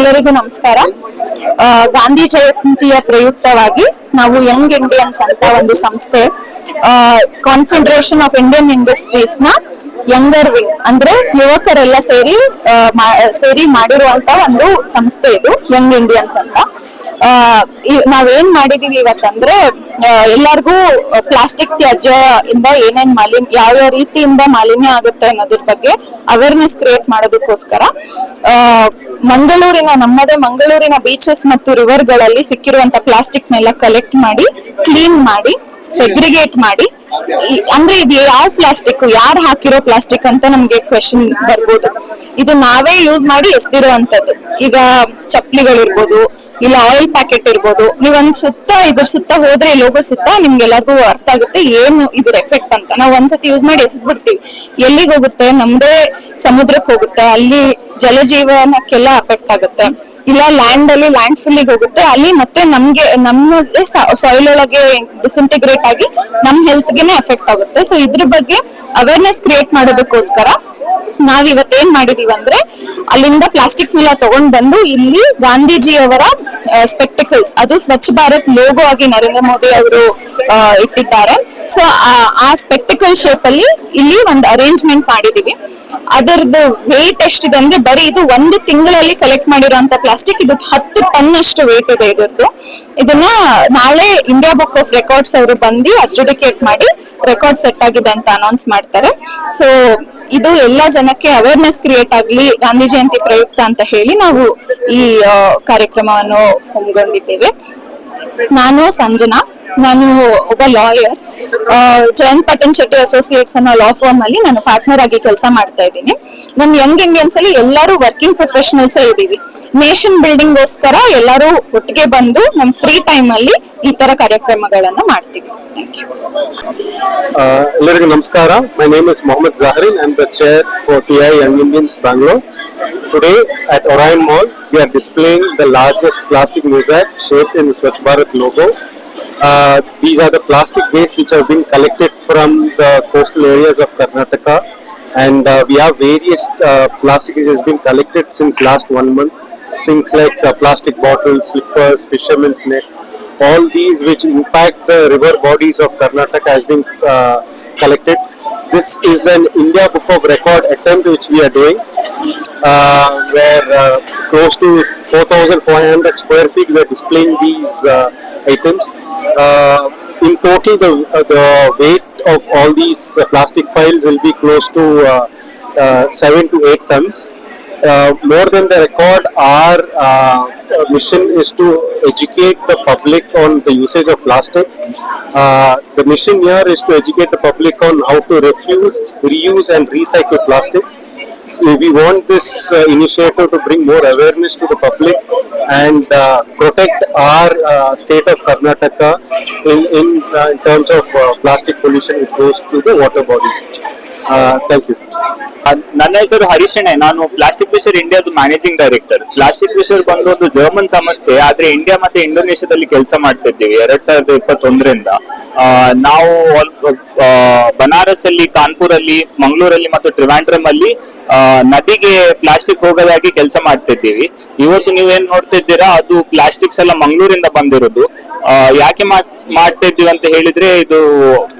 ಎಲ್ಲರಿಗೂ ನಮಸ್ಕಾರ. ಗಾಂಧಿ ಜಯಂತಿಯ ಪ್ರಯುಕ್ತವಾಗಿ ನಾವು ಯಂಗ್ ಇಂಡಿಯನ್ಸ್ ಅಂತ ಒಂದು ಸಂಸ್ಥೆ ಕಾನ್ಫೆಡರೇಷನ್ ಆಫ್ ಇಂಡಿಯನ್ ಇಂಡಸ್ಟ್ರೀಸ್ನ ಯಂಗರ್ ವಿಂಗ್ ಅಂದ್ರೆ ಯುವಕರೆಲ್ಲ ಸೇರಿ ಸೇರಿ ಮಾಡಿರುವಂತ ಒಂದು ಸಂಸ್ಥೆ ಇದು ಯಂಗ್ ಇಂಡಿಯನ್ಸ್ ಅಂತ. ನಾವೇನ್ ಮಾಡಿದೀವಿ ಇವತ್ತಂದ್ರೆ ಎಲ್ಲಾರ್ಗೂ ಪ್ಲಾಸ್ಟಿಕ್ ತ್ಯಾಜ್ಯ ಇಂದ ಏನೇನ್ ಮಾಲಿನ್ಯ ಯಾವ ಯಾವ ರೀತಿಯಿಂದ ಮಾಲಿನ್ಯ ಆಗುತ್ತೆ ಅನ್ನೋದ್ರ ಬಗ್ಗೆ ಅವೇರ್ನೆಸ್ ಕ್ರಿಯೇಟ್ ಮಾಡೋದಕ್ಕೋಸ್ಕರ ಆ, ಮಂಗಳೂರಿನ, ನಮ್ಮದೇ ಮಂಗಳೂರಿನ ಬೀಚಸ್ ಮತ್ತು ರಿವರ್ಗಳಲ್ಲಿ ಸಿಕ್ಕಿರುವಂತ ಪ್ಲಾಸ್ಟಿಕ್ ನೆಲ್ಲ ಕಲೆಕ್ಟ್ ಮಾಡಿ ಕ್ಲೀನ್ ಮಾಡಿ ಸೆಗ್ರಿಗೇಟ್ ಮಾಡಿ ಅಂದ್ರೆ ಇದು ಯಾವ ಪ್ಲಾಸ್ಟಿಕ್, ಯಾರು ಹಾಕಿರೋ ಪ್ಲಾಸ್ಟಿಕ್ ಅಂತ ನಮ್ಗೆ ಕ್ವೆಶನ್ ಬರ್ಬೋದು. ಇದು ನಾವೇ ಯೂಸ್ ಮಾಡಿ ಎಸ್ದಿರುವಂತದ್ದು ಈಗ ಚಪ್ಪಲಿಗಳಿರ್ಬೋದು ಇಲ್ಲ ಆಯಿಲ್ ಪ್ಯಾಕೆಟ್ ಇರ್ಬೋದು. ನೀವ್ ಒಂದ್ ಸುತ್ತ, ಇದ್ರ ಸುತ್ತ ಹೋದ್ರೆ ಲೋಗೋ ಸುತ್ತ ನಿಮ್ಗೆಲ್ಲರಿಗೂ ಅರ್ಥ ಆಗುತ್ತೆ ಏನು ಇದ್ರ ಎಫೆಕ್ಟ್ ಅಂತ. ನಾವ್ ಒಂದ್ಸತಿ ಯೂಸ್ ಮಾಡಿ ಎಸೆದ್ ಬಿಡ್ತೀವಿ ಎಲ್ಲಿಗೆ ಹೋಗುತ್ತೆ? ನಮ್ದೇ ಸಮುದ್ರಕ್ಕೆ ಹೋಗುತ್ತೆ. ಅಲ್ಲಿ ಜಲಜೀವನಕ್ಕೆಲ್ಲ ಅಫೆಕ್ಟ್ ಆಗುತ್ತೆ. ಇಲ್ಲ ಲ್ಯಾಂಡ್ ಅಲ್ಲಿ ಲ್ಯಾಂಡ್ ಹೋಗುತ್ತೆ. ಅಲ್ಲಿ ಮತ್ತೆ ನಮ್ಗೆ ನಮ್ಮ ಸಾಯಿಲ್ ಒಳಗೆ ಡಿಸಿಂಟಿಗ್ರೇಟ್ ಆಗಿ ನಮ್ ಹೆಲ್ತ್ ಗೆನೆ ಎಫೆಕ್ಟ್ ಆಗುತ್ತೆ. ಸೊ ಇದ್ರ ಬಗ್ಗೆ ಅವೇರ್ನೆಸ್ ಕ್ರಿಯೇಟ್ ಮಾಡೋದಕ್ಕೋಸ್ಕರ ನಾವ್ ಇವತ್ತೇನ್ ಮಾಡಿದೀವಿ ಅಂದ್ರೆ, ಅಲ್ಲಿಂದ ಪ್ಲಾಸ್ಟಿಕ್ ನೆಲ್ಲ ತಗೊಂಡ್ ಬಂದು ಇಲ್ಲಿ ಗಾಂಧೀಜಿಯವರ ಸ್ಪೆಕ್ಟಿಕಲ್ಸ್ ಅದು ಸ್ವಚ್ಛ ಭಾರತ್ ಲೋಗೋ ಆಗಿ ನರೇಂದ್ರ ಮೋದಿ ಅವರು ಇಟ್ಟಿದ್ದಾರೆ. ಸೊ ಆ ಸ್ಪೆಕ್ಟಿಕಲ್ ಶೇಪ್ ಅಲ್ಲಿ ಇಲ್ಲಿ ಒಂದು ಅರೇಂಜ್ಮೆಂಟ್ ಮಾಡಿದೀವಿ ಅದರದ್ದು ವೇಟ್ ಎಷ್ಟಿದೆ ಅಂದ್ರೆ ಬರೀ ಇದು ಒಂದು ತಿಂಗಳಲ್ಲಿ ಕಲೆಕ್ಟ್ ಮಾಡಿರುವಂತ ಪ್ಲಾಸ್ಟಿಕ್ ಇದು ಹತ್ತು ಟನ್ ಅಷ್ಟು ವೇಟ್ ಇದೆ ಇದರದ್ದು. ಇದನ್ನ ನಾಳೆ ಇಂಡಿಯಾ ಬುಕ್ ಆಫ್ ರೆಕಾರ್ಡ್ಸ್ ಅವರು ಬಂದು ಅಡ್ಜುಡಿಕೇಟ್ ಮಾಡಿ ರೆಕಾರ್ಡ್ ಸೆಟ್ ಆಗಿದೆ ಅಂತ ಅನೌನ್ಸ್ ಮಾಡ್ತಾರೆ. ಸೊ ಇದು ಎಲ್ಲ ಜನಕ್ಕೆ ಅವೇರ್ನೆಸ್ ಕ್ರಿಯೇಟ್ ಆಗ್ಲಿ, ಗಾಂಧಿ ಜಯಂತಿ ಪ್ರಯುಕ್ತ ಅಂತ ಹೇಳಿ ನಾವು ಈ ಕಾರ್ಯಕ್ರಮವನ್ನು ಹಮ್ಮಿಕೊಂಡಿದ್ದೇವೆ. ನಾನು, ಸಂಜನಾ. ನಾನು ಒಬ್ಬ ಲಾಯರ್ ಜಯಂತ್ ಪಟನ್ ಶೆಟ್ಟಿ ಅಸೋಸಿಯೇಟ್ಸ್ ಅನ್ನೋ ಲಾ ಫರ್ಮ್ ಅಲ್ಲಿ ನಾನು ಪಾರ್ಟ್ನರ್ ಆಗಿ ಕೆಲಸ ಮಾಡ್ತಾ ಇದ್ದೀನಿ. ನಮ್ ಯಂಗ್ ಇಂಡಿಯನ್ಸ್ ಅಲ್ಲಿ ಎಲ್ಲರೂ ವರ್ಕಿಂಗ್ ಪ್ರೊಫೆಷನಲ್ಸ್ ಇದೀವಿ ನೇಷನ್ ಬಿಲ್ಡಿಂಗ್ ಗೋಸ್ಕರ ಎಲ್ಲರೂ ಒಟ್ಟಿಗೆ ಬಂದು ನಮ್ ಫ್ರೀ ಟೈಮ್ ಅಲ್ಲಿ ಈ ತರ ಕಾರ್ಯಕ್ರಮಗಳನ್ನ ಮಾಡ್ತೀವಿ. ಎಲ್ಲರಿಗೂ ನಮಸ್ಕಾರ. My name is Mohammed Zaharin I the chair for C I young Indians Bangalore today at Orion Mall, we are displaying the largest plastic mosaic shaped in the Swachh Bharat uh, these are the plastic waste which have been collected from the coastal areas of Karnataka and uh, we have various uh, plastic which has been collected since last one month things like uh, plastic bottles slippers fishermen's net all these which impact the river bodies of Karnataka has been uh, collected. This is an India Book of Record attempt which we are doing, uh, where uh, close to 4,400 square feet we are displaying these uh, items. Uh, in total, the uh, the weight of all these uh, plastic piles will be close to uh, uh, seven to eight tons. Uh, more than the record, our uh, mission is to educate the public on the usage of plastic. Uh, the mission here is to educate the public on how to refuse, reuse, and recycle plastics. We want this uh, initiative to bring more awareness to the public and uh, protect our uh, state of Karnataka in in, uh, in terms of uh, plastic pollution which goes to the water bodies. Uh, thank you. ನನ್ನ ಹೆಸರು ಹರೀಶಣೆ ನಾನು Plastic Fischer ಇಂಡಿಯಾದ managing director Plastic Fischer ಬಂದು ಒಂದು German ಸಂಸ್ಥೆ ಆದ್ರೆ India ಮತ್ತೆ ಇಂಡೋನೇಷ್ಯಾದಲ್ಲಿ ಕೆಲಸ ಮಾಡ್ತಿದ್ದೀವಿ ಎರಡ್ ಸಾವಿರದ ಇಪ್ಪತ್ತೊಂದರಿಂದ ನಾವು ಬನಾರಸ್ ಅಲ್ಲಿ ಕಾನ್ಪುರ್ ಅಲ್ಲಿ ಮಂಗಳೂರಲ್ಲಿ ಮತ್ತು ಟ್ರಿವಾಂಡ್ರಮ್ ಅಲ್ಲಿ ನದಿಗೆ ಪ್ಲಾಸ್ಟಿಕ್ ಹೋಗೋದಾಗಿ ಕೆಲಸ ಮಾಡ್ತಿದ್ದೀವಿ. ಇವತ್ತು ನೀವೇನ್ ನೋಡ್ತಿದ್ದೀರಾ, ಅದು ಪ್ಲಾಸ್ಟಿಕ್ಸ್ ಎಲ್ಲ ಮಂಗಳೂರಿಂದ ಬಂದಿರೋದು. ಯಾಕೆ ಮಾಡ್- ಮಾಡ್ತಾ ಇದ್ದೀವಿ ಅಂತ ಹೇಳಿದ್ರೆ ಇದು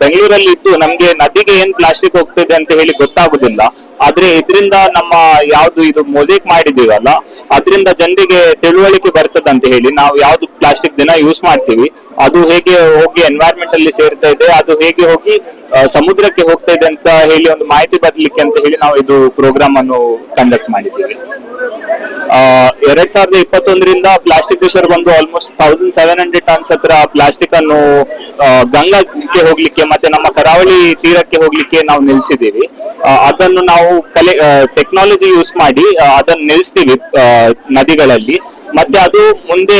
ಬೆಂಗಳೂರಲ್ಲಿ ಇದ್ದು ನಮ್ಗೆ ನದಿಗೆ ಏನ್ ಪ್ಲಾಸ್ಟಿಕ್ ಹೋಗ್ತಿದೆ ಅಂತ ಹೇಳಿ ಗೊತ್ತಾಗುದಿಲ್ಲ. ಆದ್ರೆ ಇದರಿಂದ ನಮ್ಮ ಯಾವ್ದು ಇದು ಮೊಸೇಕ್ ಮಾಡಿದೀವಲ್ಲ ಅದರಿಂದ ಜನರಿಗೆ ತಿಳುವಳಿಕೆ ಬರ್ತದೆ ಅಂತ ಹೇಳಿ ನಾವು ಯಾವ್ದು ಪ್ಲಾಸ್ಟಿಕ್ ದಿನ ಯೂಸ್ ಮಾಡ್ತೀವಿ. ಅದು ಹೇಗೆ ಹೋಗಿ ಎನ್ವೈರ್ಮೆಂಟ್ ಅಲ್ಲಿ ಸೇರ್ತಾ ಇದೆ, ಅದು ಹೇಗೆ ಹೋಗಿ ಸಮುದ್ರಕ್ಕೆ ಹೋಗ್ತಾ ಇದೆ ಅಂತ ಹೇಳಿ ಒಂದು ಮಾಹಿತಿ ಬರ್ಲಿಕ್ಕೆ ಅಂತ ಹೇಳಿ ನಾವು ಇದು ಪ್ರೋಗ್ರಾಮ್ ಅನ್ನು ಕಂಡಕ್ಟ್ ಮಾಡಿದ್ದೀವಿ. ಎರಡ್ ಸಾವಿರದ ಇಪ್ಪತ್ತೊಂದರಿಂದ ಪ್ಲಾಸ್ಟಿಕ್ ಬಂದು almost thousand seven hundred tons ಹತ್ರ ಪ್ಲಾಸ್ಟಿಕ್ ಅನ್ನು ಗಂಗಾಕ್ಕೆ ಹೋಗ್ಲಿಕ್ಕೆ ಮತ್ತೆ ನಮ್ಮ ಕರಾವಳಿ ತೀರಕ್ಕೆ ಹೋಗ್ಲಿಕ್ಕೆ ನಾವು ನಿಲ್ಸಿದ್ದೀವಿ. ಅದನ್ನು ನಾವು ಕಲೆ ಟೆಕ್ನಾಲಜಿ ಯೂಸ್ ಮಾಡಿ ಅದನ್ನು ನಿಲ್ಲಿಸ್ತೀವಿ ನದಿಗಳಲ್ಲಿ. ಮತ್ತೆ ಅದು ಮುಂದೆ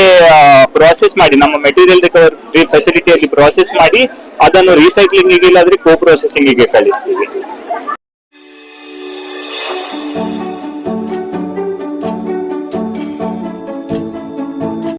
ಪ್ರೊಸೆಸ್ ಮಾಡಿ, ನಮ್ಮ ಮೆಟೀರಿಯಲ್ ರಿಕವರಿ ಫೆಸಿಲಿಟಿಯಲ್ಲಿ ಪ್ರೊಸೆಸ್ ಮಾಡಿ, ಅದನ್ನು ರೀಸೈಕ್ಲಿಂಗ್ ಇಲ್ಲಾದ್ರೆ ಕೋ ಪ್ರೊಸೆಸಿಂಗ್ಗೆ ಕಳಿಸ್ತೀವಿ.